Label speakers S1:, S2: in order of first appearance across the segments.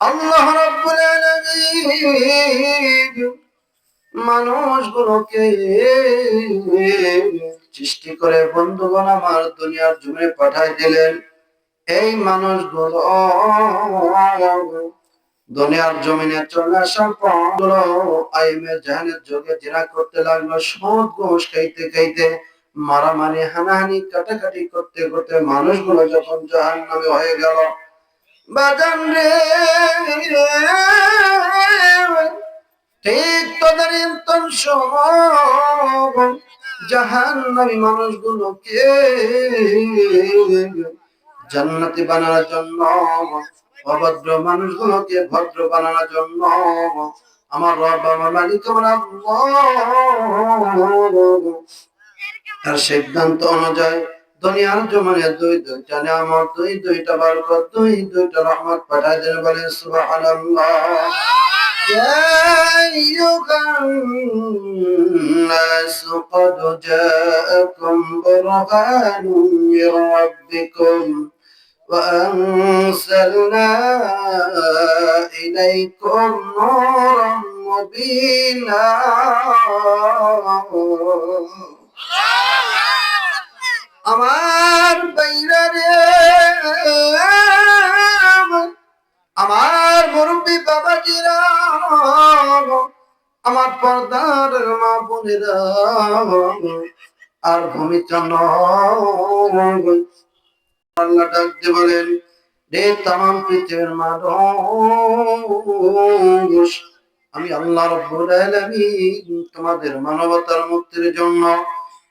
S1: আল্লাহ আলামিন মানুষগুলোকে সৃষ্টি করে বন্ধুগণ আমার দুনিয়ার জমিনে পাঠাই দিলেন। এই মানুষগুলো দুনিয়ার জমিনে চলে পর আইমে জাহানের যোগে জিনা করতে লাগল। সব ঘোষ খাইতে খাইতে, মারামারি, হানাহানি, কাটাকাটি করতে করতে মানুষগুলো যখন জাহান নামে হয়ে গেল বাজান রে। ঠিক তদানীন্তন সময় জাহান নামী মানুষগুলোকে জান্নাতি বানানোর জন্য, অভদ্র মানুষগুলোকে ভদ্র বানানোর জন্য, আমার রব, আমার মালিক, আমার তার সিদ্ধান্ত অনুযায়ী দুনিয়ার জমানে দুই দুইটা নিয়ামত দুই দুইটা বরকত দুই দুইটা রহমত পাঠায় দেন বলেন সুবহানাল্লাহ يا أيها الناس قد جاءكم برهان من ربكم وأنزلنا إليكم نورا مبينا আমার বাইরে আমার মুরব্বী বাবাজিরা, আমার পর্দার মা বোনেরা, আর ভূমিচন্দ্র আল্লাহ ডাকতে বলেন রে তাম পৃথিবীর মানুষ, আমি আল্লাহ রব্বুল আলামিন তোমাদের মানবতার মুক্তির জন্য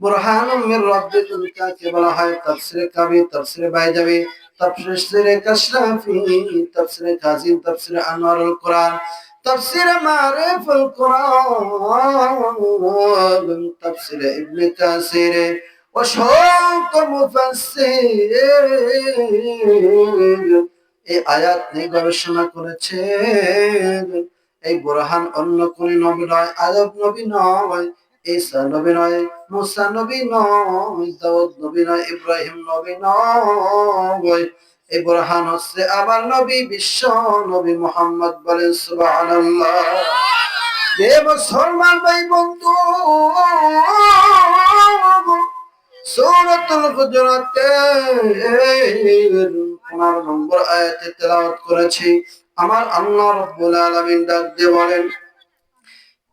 S1: বুরহান মির রব্বিকুম কাকে বলা হয়, তাফসিরে কাবি তাফসিরে বাইজাবি, তাফসিরে কাশরাফি, তাফসিরে কাজিম, তাফসিরে আনোয়ারুল কোরআন, তাফসিরে মারিফুল কোরআন, তাফসিরে ইবনে কাসির মুফাসসির। এই আয়াত নিয়ে গবেষণা করেছেন। এই বুরহান অন্য কোন নবী নয় আদব নবী নয়। ঈসা নবী নয় মুসা নবী নয়, দাউদ নবী নয়, ইব্রাহিম নবী নয়। এই হচ্ছে আবার নবী, বিশ্ব নবী মোহাম্মদ বলেন সুবহানাল্লাহ। হে মুসলমান ভাই বন্ধু সূরাতুল হুজুরাতে 15 নম্বর আয়াতে তেলাওয়াত করেছি। আমার আল্লাহ রাব্বুল আলামিন ডাক দিয়ে বলেন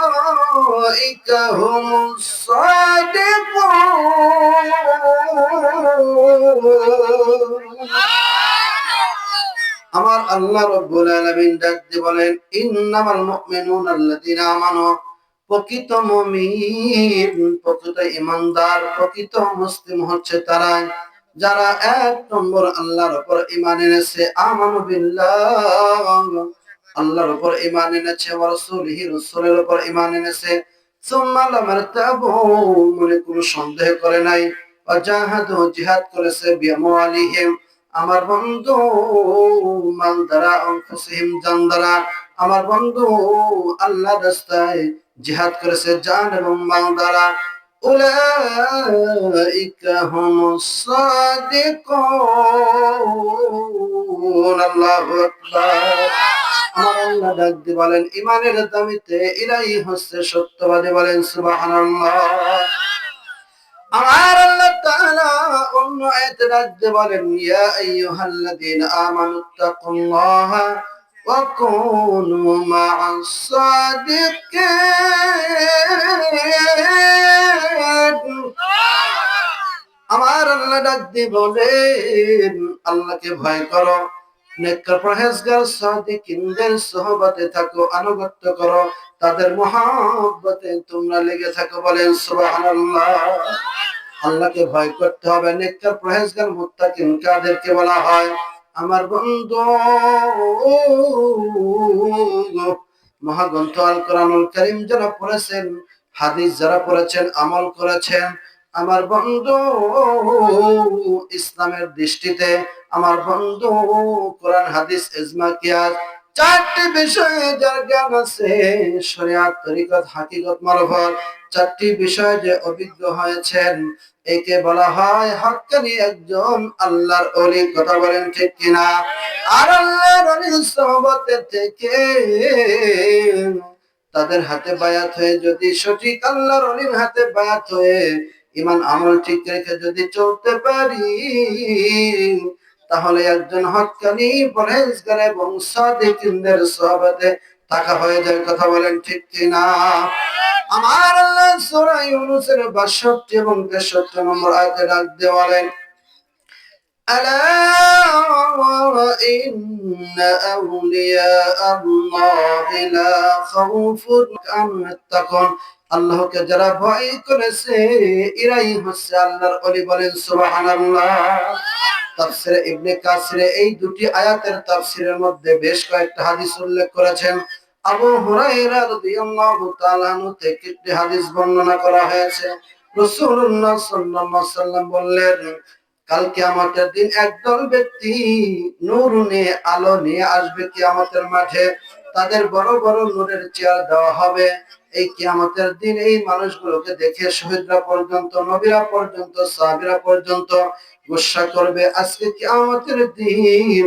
S1: أولئك هم الصادقون আমার আল্লাহ রব্বুল আলামিন ডাক দিয়ে বলেন ইন্নামাল মুমিনুন আল্লাযীনা আমানু প্রকৃত মুমিন প্রকৃত ইমানদার প্রকৃত মুসলিম হচ্ছে তারাই যারা এক নম্বর আল্লাহর উপর ঈমান এনেছে আমানু বিল্লাহ আল্লাহর উপর ইমান এনেছে রাসূলিহি, রাসূলের উপর ঈমান এনেছে। মনে কোনো সন্দেহ করে নাই। জাহাদু করেছে আমার বন্ধু মাল দ্বারা আনফুসিহিম জান দ্বারা আমার বন্ধু আল্লাহ রাস্তায় জিহাদ করেছে জান এবং মাল দ্বারা উলাইকা হুমুস সাদিকুন, আল্লাহু আকবার। আমার আল্লাহ ডাক বলেন, ইমানের দামিতে এরাই হচ্ছে সত্যবাদী বলেন আমার আল্লাহ ডাক আল্লাহ বলেন, আল্লাহকে ভয় করো। থাকো, আনুগত্য করো, তাদের তোমরা লেগে থাকো বলেন আল্লাহকে ভয় করতে হবে কাদেরকে বলা হয়? আমার বন্ধু, মহাগ্রন্থ আল কোরআনুল করিম যারা পড়েছেন, হাদিস যারা পড়েছেন, আমল করেছেন, আমার বন্ধু, ইসলামের দৃষ্টিতে আমার বন্ধু কোরআন, হাদিস, ইজমা, কিয়াস, চারটি বিষয়ে যার জ্ঞান আছে, শরিয়াত, তরিকত, হাকিকত, মারফত, চারটি বিষয়ে যে অভিজ্ঞ হয়েছেন, একে বলা হয় হক্কানি একজন আল্লাহর অলি কথা বলেন ঠিক কিনা? আর আল্লাহর অলির সহবতের থেকে তাদের হাতে বায়াত হয়ে, যদি সঠিক আল্লাহর অলির হাতে বায়াত হয়ে, ইমান আমল ঠিক রেখে যদি চলতে পারি তাহলে একজন হকানি পরহেজগার এবং সাদিকিনদের সহবতে থাকা হয়ে যায় কথা বলেন ঠিক কিনা আমার আল্লাহ সূরা ইউনূসের 62 এবং 63 নম্বর আয়াতে ডাক দিয়ে বলেন ألا إن أولياء الله لا خوف عليهم يتقون আল্লাহকে যারা ভয় করেছে, এরাই হচ্ছে আল্লাহর অলি বলেন, সুবহানাল্লাহ। এই দুটি আয়াতের তাফসিরের মধ্যে বেশ কয়েকটা হাদিস উল্লেখ করেছেন। আবু হাদিস বর্ণনা করা হয়েছে। বললেন দিন একদল ব্যক্তি নূর নিয়ে, আলো নিয়ে আসবে মাঠে। তাদের বড় বড় নূরের চেয়ার দেওয়া হবে। এই কিয়ামতের দিন এই মানুষগুলোকে দেখে শহীদরা পর্যন্ত, নবীরা পর্যন্ত, সাহাবীরা পর্যন্ত গুসা করবে। আজকে কিয়ামতের দিন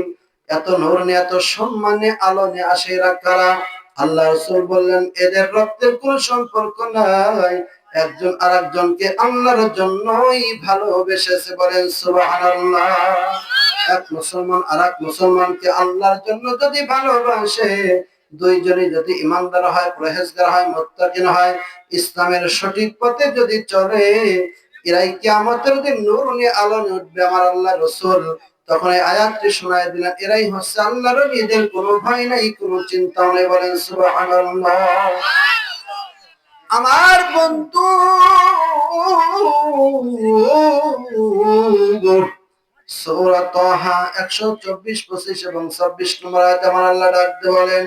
S1: এত নূর নিয়ে এত সম্মানে আলো নিয়ে আসে এরা কারা? আল্লাহ রসুল বললেন, এদের রক্তের কোন সম্পর্ক নাই। একজন আর একজনকে আল্লাহর জন্যই ভালোবেসেছে বলেন, সুবহানাল্লাহ। এক মুসলমান আর এক মুসলমানকে আল্লাহর জন্য যদি ভালোবাসে দুইজনই যদি ইমানদার হয়, পরহেজগার হয়, মুত্তাকিন হয়, ইসলামের সঠিক পথে যদি চলে, এরাই কিয়ামতের দিন নূর নিয়ে আলো নিয়ে উঠবে আমার আল্লাহ রসুল। তখন এই আয়াতটি শোনায় দিলেন, এরাই হচ্ছে আল্লাহর এদের কোনো ভয় নাই, কোনো চিন্তা নেই, বলেন সুবহানাল্লাহ। আমার বন্ধু, সূরা তাহা 124 25 এবং 26 নম্বর আয়াতে আমার আল্লাহ ডাকতে বলেন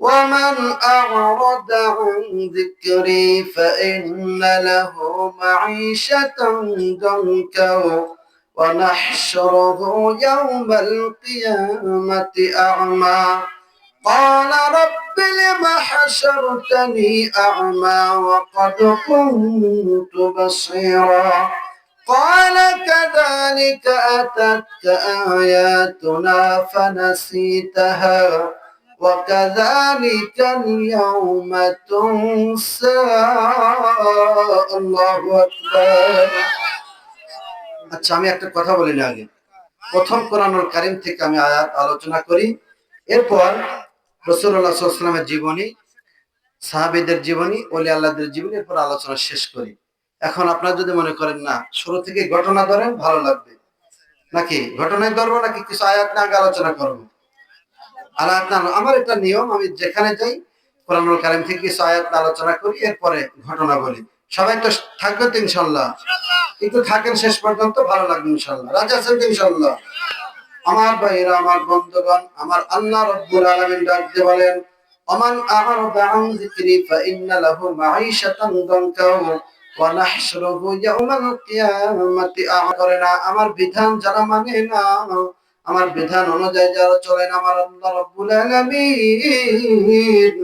S1: ومن أعرض عن ذكري فإن له معيشة ضنكا ونحشره يوم القيامة أعمى قال رب لم حشرتني أعمى وقد كنت بصيرا قال كذلك أتتك آياتنا فنسيتها وكذلك اليوم تنسى الله أكبر আচ্ছা আমি একটা কথা বলি না আগে প্রথম কোরআনুল কারিম থেকে আমি আয়াত আলোচনা করি এরপর রসুল্লাহ সাল্লামের জীবনী সাহাবিদের জীবনী ওলি আল্লাহদের জীবনী এরপর আলোচনা শেষ করি এখন আপনারা যদি মনে করেন না শুরু থেকে ঘটনা ধরেন ভালো লাগবে নাকি ঘটনায় ধরবো নাকি কিছু আয়াত না আগে আলোচনা করবো আয়াত না আমার একটা নিয়ম, আমি যেখানে যাই, কোরআনুল কারিম থেকে কিছু আয়াত আলোচনা করি, এরপরে ঘটনা বলি। সবাই তো থাকবে তো ইনশাল্লাহ কিন্তু থাকেন শেষ পর্যন্ত, ভালো লাগবে ইনশাল্লাহ রাজা আছেন তো ইনশাল্লাহ আমার ভাইরা আমার বন্ধুগণ, আমার আল্লাহ রব্বুল আলামিন ডাক দিয়ে বলেন, অমান আ'রাদা আন যিকরি ফাইন্না লাহু মাঈশাতান দানকা ওয়া নাহশুরুহু ইয়াওমাল কিয়ামাতি করে না, আমার বিধান যারা মানে না আমার বিধান অনুযায়ী যারা চলে না, আমার আল্লাহ রব্বুল আলামিন।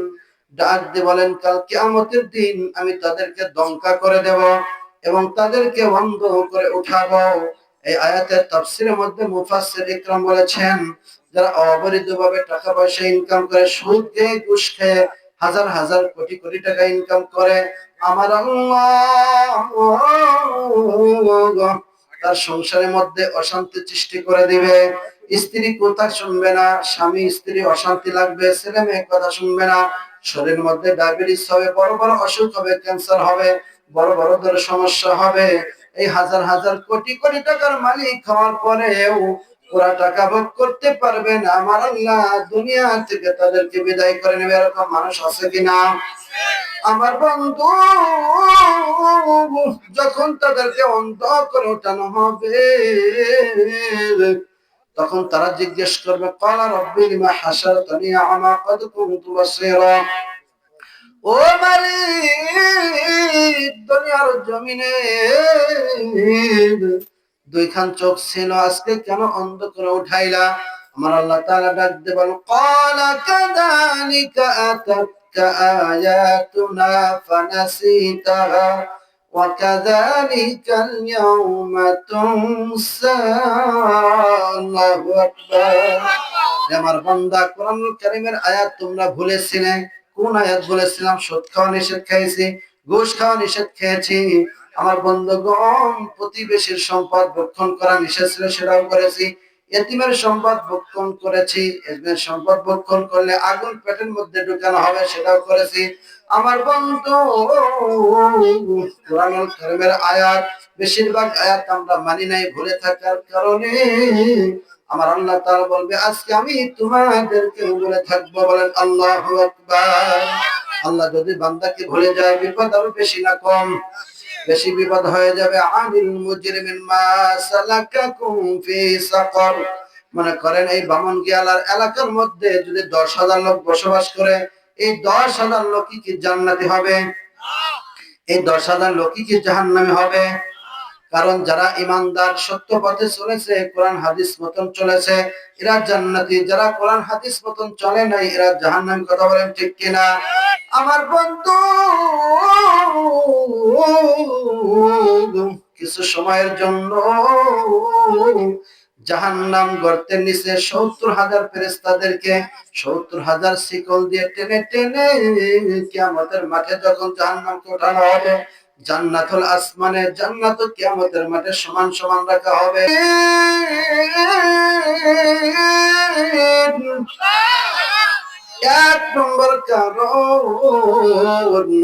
S1: ডাক দিয়ে বলেন, কাল কিয়ামতের দিন আমি তাদেরকে দঙ্কা করে দেব এবং তাদেরকে বন্ধ করে উঠাবো। এই আয়াতের তাফসিরের মধ্যে মুফাসসির ইকরাম বলেছেন, যারা অবৈধভাবে টাকা পয়সা ইনকাম করে, সুদ দিয়ে ঘুষ খেয়ে, হাজার হাজার কোটি কোটি টাকা ইনকাম করে, আমার আল্লাহ তার সংসারের মধ্যে অশান্তি সৃষ্টি করে দিবে। স্ত্রী কথা শুনবে না, স্বামী, স্ত্রী অশান্তি লাগবে, ছেলে মেয়ে কথা শুনবে না। শরীরের মধ্যে ডায়াবেটিস হবে, বড় বড় অসুখ হবে, ক্যান্সার হবে, বড় বড় ধরে সমস্যা হবে। এই হাজার হাজার কোটি কোটি টাকার মালিক হওয়ার পরেও ওরা টাকা ভোগ করতে পারবে না। আমার আল্লাহ দুনিয়া থেকে তাদেরকে বিদায় করে নেবে। এরকম মানুষ আছে কিনা? আমার বন্ধু, যখন তাদেরকে অন্ধ করে ওঠানো হবে, তখন তারা জিজ্ঞেস করবে, কালা রব্বি, লিমা হাসারতানি, আমা কদ কুনতু বাসীরা? ও মালিক, দুনিয়ার জমিনে দুইখান চোখ ছিল, আজকে কেন অন্ধ করে উঠাইলা? আমার আল্লাহ তাআলা ডাক দিয়ে বল ক্বালা কাযালিকা আতাতকা আয়াতুনা ফানাসিতাহা وكذلك اليوم تنسى الله أكبر আমার বান্দা কোরআনুল কারীমের আয়াত তোমরা ভুলেছিলে কোন আয়াত বলেছিলাম সুদ খাওয়া নিষেধ খেয়েছি ঘুষ খাওয়া নিষেধ খেয়েছি আমার বন্ধুগণ প্রতিবেশীর সম্পদ ভক্ষণ করা নিষেধ ছিল সেটাও করেছি এতিমের সম্পদ ভক্ষণ করেছি, এতিমের সম্পদ ভক্ষণ করলে আগুন পেটের মধ্যে ঢুকানো হবে, সেটাও করেছি। আমার বন্ধু কোরআনুল কারীমের আয়াত, বেশিরভাগ আয়াত আমরা মানি নাই, ভুলে থাকার কারণে আমার আল্লাহ তাআলা বলবে, আজকে আমি তোমাদেরকে বলে থাকব। বলেন, আল্লাহ আল্লাহ যদি বান্দাকে ভুলে যায়, বিপদ আরও বেশি না কম। বেশি বিপদ হয়ে যাবে। আমিল মুজরিমিন মা সালাকাকুম ফি সাকর। মনে করেন এই বামন গিয়ালার এলাকার মধ্যে যদি দশ হাজার লোক বসবাস করে, এই দশ হাজার লোকই কি জান্নাতি হবে? এই দশ হাজার লোকই কি জাহান্নামী হবে? কারণ যারা ইমানদার সত্য পথে চলেছে, কোরআন হাদিস মতন চলেছে, এরা জান্নাতি। যারা কোরআন হাদিস মতন চলে নাই, এরা জাহান্নামী। কথা বলেন ঠিক কিনা? আমার বন্ধু, কিছু সময়ের জন্য জাহান্নাম গর্তের নিচে সত্তর হাজার ফেরেস্তাদেরকে সত্তর হাজার শিকল দিয়ে টেনে টেনে কিয়ামতের মাঠে যখন জাহান্নামকে ওঠানো হবে জান্নাতুল আসমানে জান্নাত কিয়ামতের মাঠে সমান সমান রাখা হবে। এক নম্বর কারণ,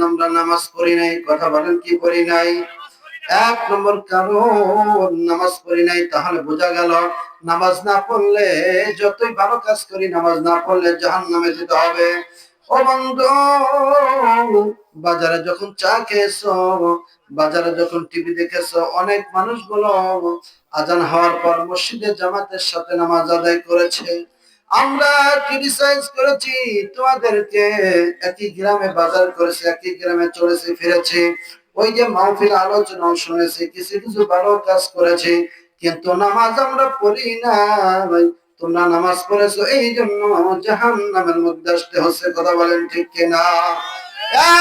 S1: আমরা নামাজ নাই, কথা বলেন কি নাই? এক নম্বর কারণ, নামাজ নাই, তাহলে বোঝা গেল, নামাজ না পড়লে যতই ভালো কাজ করি, নামাজ না পড়লে জাহান নামে যেতে হবে। ও বাজারে যখন চা খেয়েছো, বাজারে যখন টিভি দেখেছ, অনেক মানুষগুলো আজান হওয়ার পর মসজিদে জামাতের সাথে নামাজ আদায় করেছে। আমরা ক্রিটিসাইজ করেছি, তোমাদেরকে একই গ্রামে বাজার করেছে, একই গ্রামে চলেছে, ফিরেছে। ওই যে মাহফিল আলোচনা শুনেছি, কিছু কিছু ভালো কাজ করেছে, কিন্তু নামাজ আমরা পড়ি না তোমরা নামাজ পড়েছো এই জন্য জাহান নামের মধ্যে আসতে হচ্ছে কথা বলেন ঠিক কিনা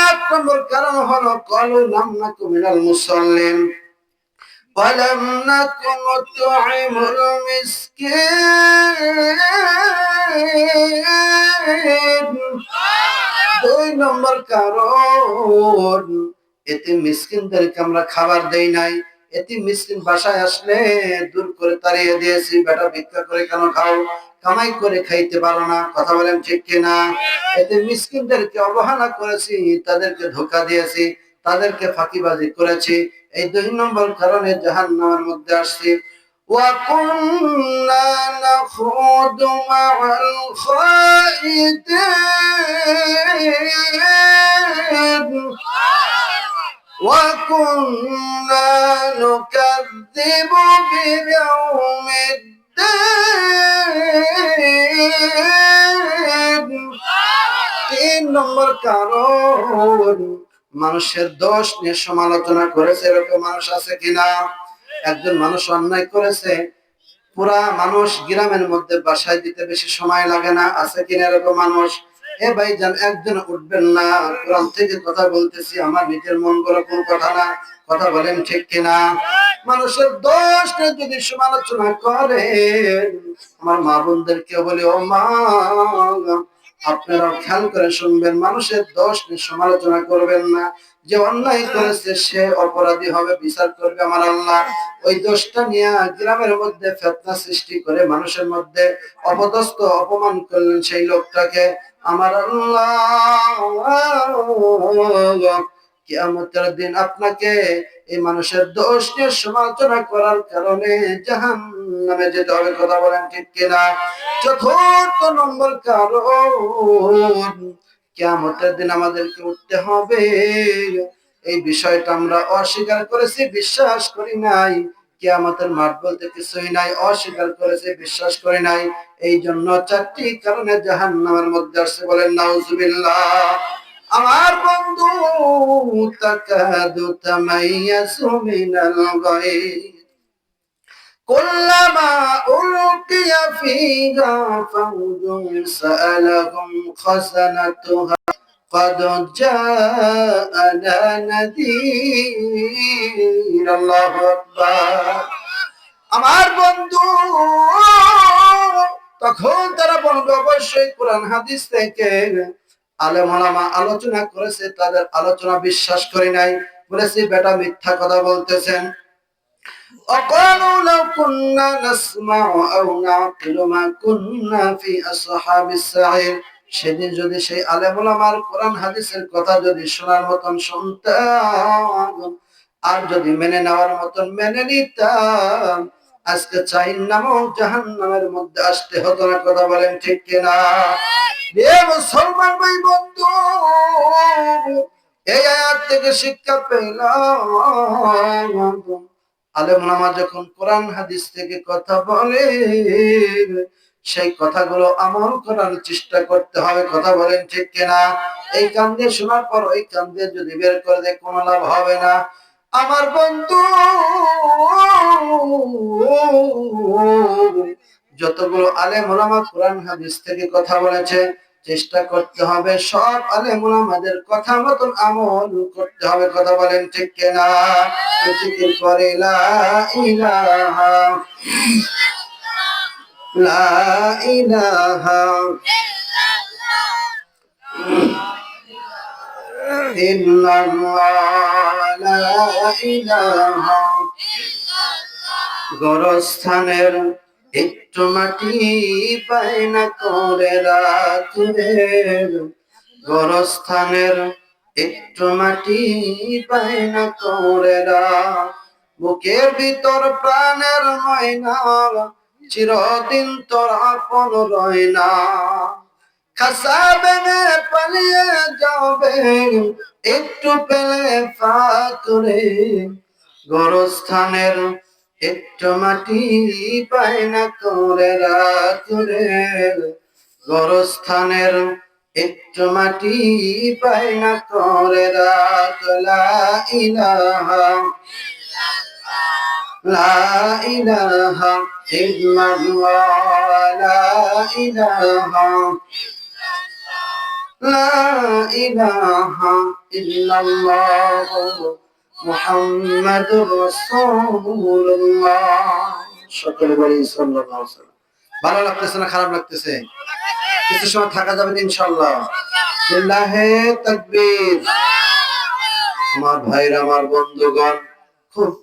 S1: এক নম্বর কারণ হলো কলু নাম না কুমিনাল মুসল্লিম ولم نكن نطعم المسكين দুই নম্বর কারণ এতে মিসকিনদেরকে আমরা খাবার দেই নাই এতে মিসকিন বাসায় আসলে দূর করে তাড়িয়ে দিয়েছি বেটা ভিক্ষা করে কেন খাও কামাই করে খাইতে পারো না কথা বলেন ঠিক কিনা এতে মিসকিনদেরকে অবহেলা করেছি তাদেরকে ধোকা দিয়েছি তাদেরকে ফাঁকিবাজি করেছি এই দুই নম্বর কারণে জাহান নামের মধ্যে আসছি وكنا نخوض مع الخائدين وكنا نكذب بيوم الدين তিন নম্বর কারণ মানুষের দোষ নিয়ে সমালোচনা করেছে এরকম মানুষ আছে কিনা একজন মানুষ অন্যায় করেছে পুরা মানুষ গ্রামের মধ্যে বাসায় দিতে বেশি সময় লাগে না আছে কিনা এরকম মানুষ এ ভাই যান একজন উঠবেন না। কোরআন থেকে কথা বলতেছি, আমার নিজের মন গড়া কোন কথা না। কথা বলেন ঠিক কিনা? মানুষের দোষ যদি সমালোচনা করে আমার মা বোনদেরকে বলি, ও মা আপনারা খেয়াল করে শুনবেন, মানুষের দোষ নিয়ে সমালোচনা করবেন না। যে অন্যায় করেছে সে অপরাধী হবে, বিচার করবে আমার আল্লাহ। ওই দোষটা নিয়ে গ্রামের মধ্যে ফেতনা সৃষ্টি করে মানুষের মধ্যে অপদস্থ অপমান করলেন সেই লোকটাকে। আমার আল্লাহ, কিয়ামতের দিন আপনাকে এই মানুষের দোষ নিয়ে সমালোচনা করার কারণে জাহান নামে যেতে হবে, কথা বলেন ঠিক কিনা? চতুর্থ নম্বর কারণ, কিয়ামতের দিন আমাদেরকে উঠতে হবে। এই বিষয়টা আমরা অস্বীকার করেছি, বিশ্বাস করি নাই। কিয়ামতের মাঠ বলতে কিছুই নাই, অস্বীকার করেছে, বিশ্বাস করি নাই। এই জন্য চারটি কারণে জাহান নামের মধ্যে আসছে বলেন, নাউজুবিল্লাহ। আমার বন্ধু, তাকাদু তামাইয়াসু মিনাল গায়ব। كلما ألقي فيها فوج سألهم خزنتها قد جاءنا نذير الله أكبر আমার বন্ধু তখন তারা বলবে অবশ্যই কোরআন হাদিস থেকে আলেমালামা আলোচনা করেছে তাদের আলোচনা বিশ্বাস করে নাই বলেছি বেটা মিথ্যা কথা বলতেছেন وقالوا لو كنا نسمع أو نعقل ما كنا في أصحاب السعير সেদিন যদি সেই আলেমুলামার কোরআন হাদিসের কথা যদি শোনার মতন শুনতাম আর যদি মেনে নেওয়ার মতন মেনে নিতাম আজকে চাই নামক জাহান নামের মধ্যে আসতে হতো না কথা বলেন ঠিক কিনা এ মুসলমান ভাই বন্ধু এই আয়াত থেকে শিক্ষা পেলাম আলেমুলামা যখন কোরআন হাদিস থেকে কথা বলে, সেই কথাগুলো আমল করার চেষ্টা করতে হবে, কথা বলেন ঠিক কিনা? এই কান দিয়ে শোনার পর ওই কান দিয়ে যদি বের করে দেয়, কোনো লাভ হবে না। আমার বন্ধু, যতগুলো আলেম ওলামা কোরআন হাদিস থেকে কথা বলেছে চেষ্টা করতে হবে, সব আলেম ওলামাদের কথা মতন আমল করতে হবে, কথা বলেন ঠিক কিনা? জিকির করে লা একটু মাটি পায় না করে রাখবে গরস্থানের একটু মাটি পায় না করে বুকের ভিতর প্রাণের ময়না, চিরদিন তোর আপন রয় না। খাসা বেনে পালিয়ে যাবে, একটু পেলে ফাকরে গরস্থানের একটু মাটি পায় না করে রাখরে গরস্থানের একটু মাটি পায় না করে রাখলা ইলাহা লা ইলাহা ইল্লাল্লাহ। লা ইলাহা লা ইলাহা ইল্লাল্লাহ। মুহাম্মাদুর রাসূলুল্লাহ। সকলে বলি সাল্লাল্লাহু আলাইহি ভালো লাগতেছে না খারাপ লাগতেছে? কিছু সময় থাকা যাবে ইনশাআল্লাহ। লিল্লাহে তাকবীর। আমার ভাইরা, আমার বন্ধুগণ, খুব